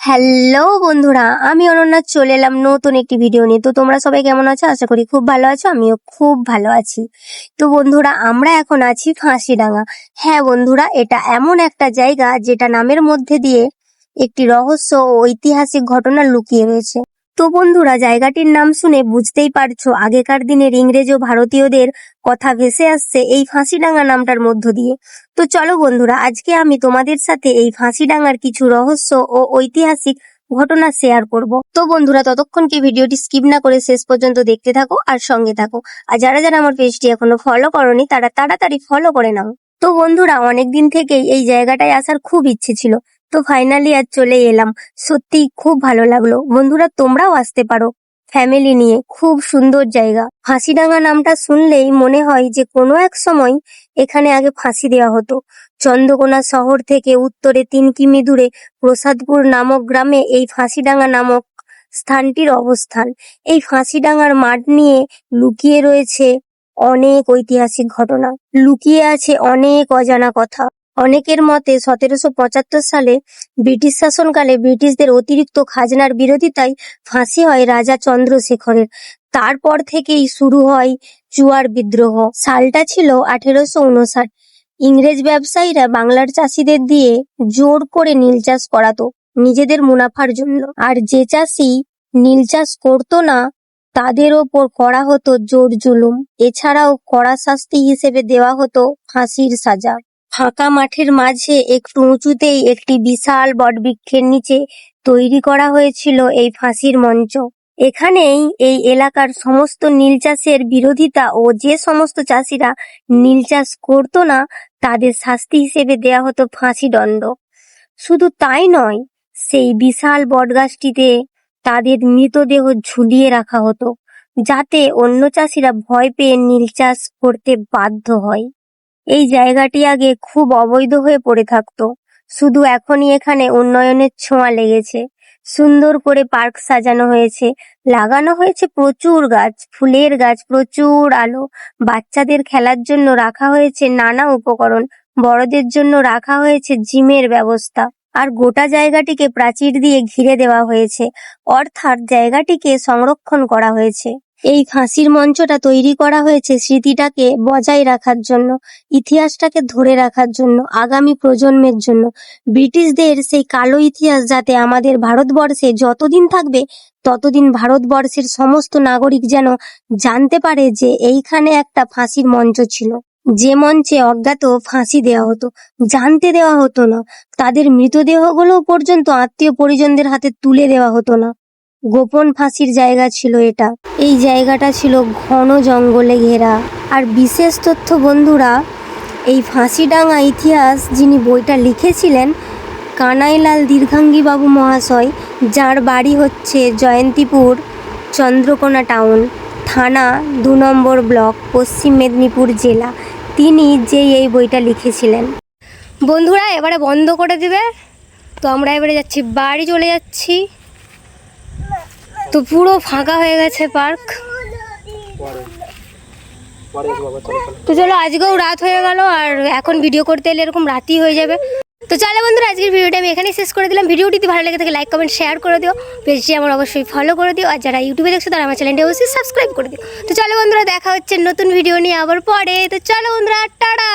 Hello বন্ধুরা, আমি অনন্যা, চলে এলাম নতুন একটি ভিডিও নিয়ে। তো তোমরা সবাই কেমন আছো? আশা করি খুব ভালো আছো, আমিও খুব ভালো আছি। তো বন্ধুরা, আমরা এখন আছি ফাঁসিডাঙ্গা। হ্যাঁ বন্ধুরা, এটা এমন একটা জায়গা যেটা নামের মধ্যে দিয়ে একটি রহস্য ও ঐতিহাসিক ঘটনা লুকিয়ে রয়েছে। তো বন্ধুরা, জায়গাটির নাম শুনে বুঝতেই পারছ, আগেকার দিনের ইংরেজ ও ভারতীয়দের কথা ভেসে আসছে এই ফাঁসিডাঙ্গা নামটার মধ্য দিয়ে। তো চলো বন্ধুরা, আজকে আমি তোমাদের সাথে এই ফাঁসিডাঙ্গার কিছু রহস্য ও ঐতিহাসিক ঘটনা শেয়ার করব। তো বন্ধুরা, ততক্ষণ কি ভিডিওটি স্কিপ না করে শেষ পর্যন্ত দেখতে থাকো আর সঙ্গে থাকো। আর যারা যারা আমার পেজটি এখনও ফলো করনি, তারা তাড়াতাড়ি ফলো করে নাও। তো বন্ধুরা, অনেকদিন থেকেই এই জায়গাটায় আসার খুব ইচ্ছে ছিল। তো ফাইনালি আজ চলে এলাম। সত্যি খুব ভালো লাগল। বন্ধুরা, তোমরাও আসতে পারো। ফ্যামিলি নিয়ে খুব সুন্দর জায়গা। ফাঁসিডাঙ্গা নামটা শুনলেই মনে হয় যে কোনো এক সময় এখানে আগে ফাঁসি দেওয়া হতো। চন্দ্রকোনা শহর থেকে উত্তরে তিন কিমি দূরে প্রসাদপুর নামক গ্রামে এই ফাঁসিডাঙ্গা নামক স্থানটির অবস্থান। এই ফাঁসিডাঙ্গার মাঠ নিয়ে লুকিয়ে রয়েছে অনেক ঐতিহাসিক ঘটনা। লুকিয়ে আছে অনেক অজানা কথা। অনেকের মতে সতেরোশো পঁচাত্তর সালে ব্রিটিশ শাসনকালে ব্রিটিশদের অতিরিক্ত খাজনার বিরোধিতায় ফাঁসি হয় রাজা চন্দ্রশেখরের। তারপর থেকেই শুরু হয় চুয়ার বিদ্রোহ। সালটা ছিল আঠেরোশো উনষাট। ইংরেজ ব্যবসায়ীরা বাংলার চাষিদের দিয়ে জোর করে নীল চাষ করাতো, নিজেদের মুনাফার জন্য। আর যে চাষি নীল চাষ করতো না, তাদের ওপর করা হতো জোর জুলুম। এছাড়াও কড়া শাস্তি হিসেবে দেওয়া হতো ফাঁসির সাজা। ফাঁকা মাঠের মাঝে একটু উঁচুতেই একটি বিশাল বটবৃক্ষের নিচে তৈরি করা হয়েছিল এই ফাঁসির মঞ্চ। এখানেই এই এলাকার সমস্ত নীল চাষের বিরোধিতা ও যে সমস্ত চাষিরা নীল চাষ করতো না, তাদের শাস্তি হিসেবে দেয়া হতো ফাঁসি দণ্ড। শুধু তাই নয়, সেই বিশাল বটগাছটিতে তাদের মৃতদেহ ঝুলিয়ে রাখা হতো, যাতে অন্য চাষিরা ভয় পেয়ে নীল চাষ করতে বাধ্য হয়। এই জায়গাটি আগে খুব অবৈধ হয়ে পড়ে থাকতো। শুধু এখনই এখানে উন্নয়নের ছোঁয়া লেগেছে। সুন্দর করে পার্ক সাজানো হয়েছে। লাগানো হয়েছে প্রচুর গাছ, ফুলের গাছ, প্রচুর আলো। বাচ্চাদের খেলার জন্য রাখা হয়েছে নানা উপকরণ। বড়দের জন্য রাখা হয়েছে জিমের ব্যবস্থা। আর গোটা জায়গাটিকে প্রাচীর দিয়ে ঘিরে দেওয়া হয়েছে। অর্থাৎ জায়গাটিকে সংরক্ষণ করা হয়েছে। এই ফাঁসির মঞ্চটা তৈরি করা হয়েছে স্মৃতিটাকে বজায় রাখার জন্য, ইতিহাসটাকে ধরে রাখার জন্য, আগামী প্রজন্মের জন্য। ব্রিটিশদের সেই কালো ইতিহাস যাতে আমাদের ভারতবর্ষে যতদিন থাকবে, ততদিন ভারতবর্ষের সমস্ত নাগরিক যেন জানতে পারে যে এইখানে একটা ফাঁসির মঞ্চ ছিল। যে মঞ্চে অজ্ঞাত ফাঁসি দেওয়া হতো, জানতে দেওয়া হতো না। তাদের মৃতদেহগুলো পর্যন্ত আত্মীয় পরিজনদের হাতে তুলে দেওয়া হতো না। গোপন ফাঁসির জায়গা ছিল এটা। এই জায়গাটা ছিল ঘন জঙ্গলে ঘেরা। আর বিশেষ তথ্য বন্ধুরা, এই ফাঁসিডাঙ্গা ইতিহাস যিনি বইটা লিখেছিলেন, কানাইলাল দীর্ঘাঙ্গী বাবু মহাশয়, যার বাড়ি হচ্ছে জয়ন্তীপুর, চন্দ্রকোনা টাউন, থানা দু নম্বর ব্লক, পশ্চিম মেদিনীপুর জেলা। তিনি যেই এই বইটা লিখেছিলেন। বন্ধুরা, এবারে বন্ধ করে দিবে। তো আমরা এবারে যাচ্ছি, বাড়ি চলে যাচ্ছি। তো পুরো ফাঁকা হয়ে গেছে পার্ক। তো চলো আজকেও রাত হয়ে গেল আর এখন ভিডিও করতে এলে এরকম রাতই হয়ে যাবে। তো চলো বন্ধুরা আজকের ভিডিওটা আমি এখানেই শেষ করে দিলাম। ভিডিওটি যদি ভালো লেগে থাকে লাইক কমেন্ট শেয়ার করে দিও। পেজটি আমার অবশ্যই ফলো করে দিও। আর যারা ইউটিউবে দেখছ তারা আমার চ্যানেলটি অবশ্যই সাবস্ক্রাইব করে দিও। তো চলো বন্ধুরা দেখা হচ্ছে নতুন ভিডিও নিয়ে আবার পরে। তো চলো বন্ধুরা টাটা!